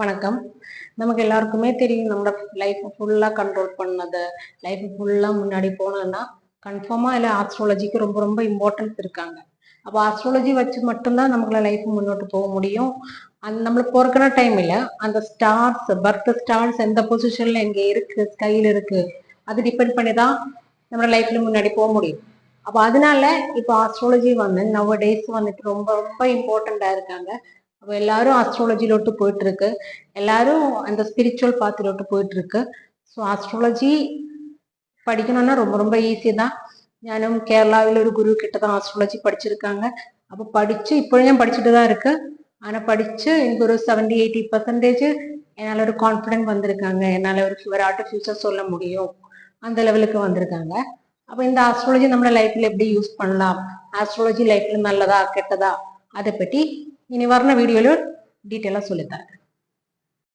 வணக்கம். நமக்கு எல்லாருக்குமே தெரியும் நம்ம லைஃப் ஃபுல்லாக கண்ட்ரோல் பண்ணது லைஃப் ஃபுல்லாக முன்னாடி போனோம்னா கன்ஃபார்மாக இல்லை ஆஸ்ட்ராலஜிக்கு ரொம்ப ரொம்ப இம்பார்ட்டன்ஸ் இருக்காங்க. அப்போ ஆஸ்ட்ராலஜி வச்சு மட்டும்தான் நமக்குள்ள லைஃப் முன்னோட்டு போக முடியும். அந்த நம்மளுக்கு பிறக்கிற டைம் இல்லை அந்த ஸ்டார்ஸ் பர்த் ஸ்டார்ஸ் எந்த பொசிஷன்ல எங்கே இருக்கு ஸ்கையில் இருக்கு அது டிபெண்ட் பண்ணி தான் நம்ம லைஃப்பில் முன்னாடி போக முடியும். அப்போ அதனால இப்போ ஆஸ்ட்ராலஜி வந்து நவ டேஸ் வந்துட்டு ரொம்ப ரொம்ப இம்பார்ட்டண்ட்டாக இருக்காங்க. അപ്പോൾ എല്ലാവരും ആസ്ട്രോളജിയിലോട്ട് പോയിട്ടിருக்கு எல்லாரும் அந்த ஸ்பிரிச்சுவல் பாத்திலோட்டு போயிட்டுருக்கு. ஸோ ஆஸ்ட்ராலஜி പഠിക്കണമെന്നാ ரொம்ப ரொம்ப ஈஸி தான். ഞാനും கேரளாவில் ஒரு குரு കിട്ടതാ தான் ஆஸ்ட்ராலஜி படிச்சிருக்காங்க அப்போ ഇപ്പോഴും ഞാൻ படிச்சுட்டு தான் இருக்கு ஆனால் படித்து எனக்கு ஒரு செவன்டி எயிட்டி பர்சன்டேஜ் என்னால் ஒரு கான்ஃபிடென்ட் வந்திருக்காங்க என்னால் ஒரு ஃபியூவராட்டு ஃபியூச்சர் சொல்ல முடியும். அந்த லெவலுக்கு வந்திருக்காங்க அப்போ இந்த ஆஸ்ட்ராலஜி நம்மளோட லைஃப்பில் எப்படி யூஸ் பண்ணலாம்? ஆஸ்ட்ராலஜி லைஃப்பில் நல்லதா கெட்டதா அதை பற்றி இனி வர்ற வீடியோலையும் டீட்டெயிலாக சொல்லித்தரேன்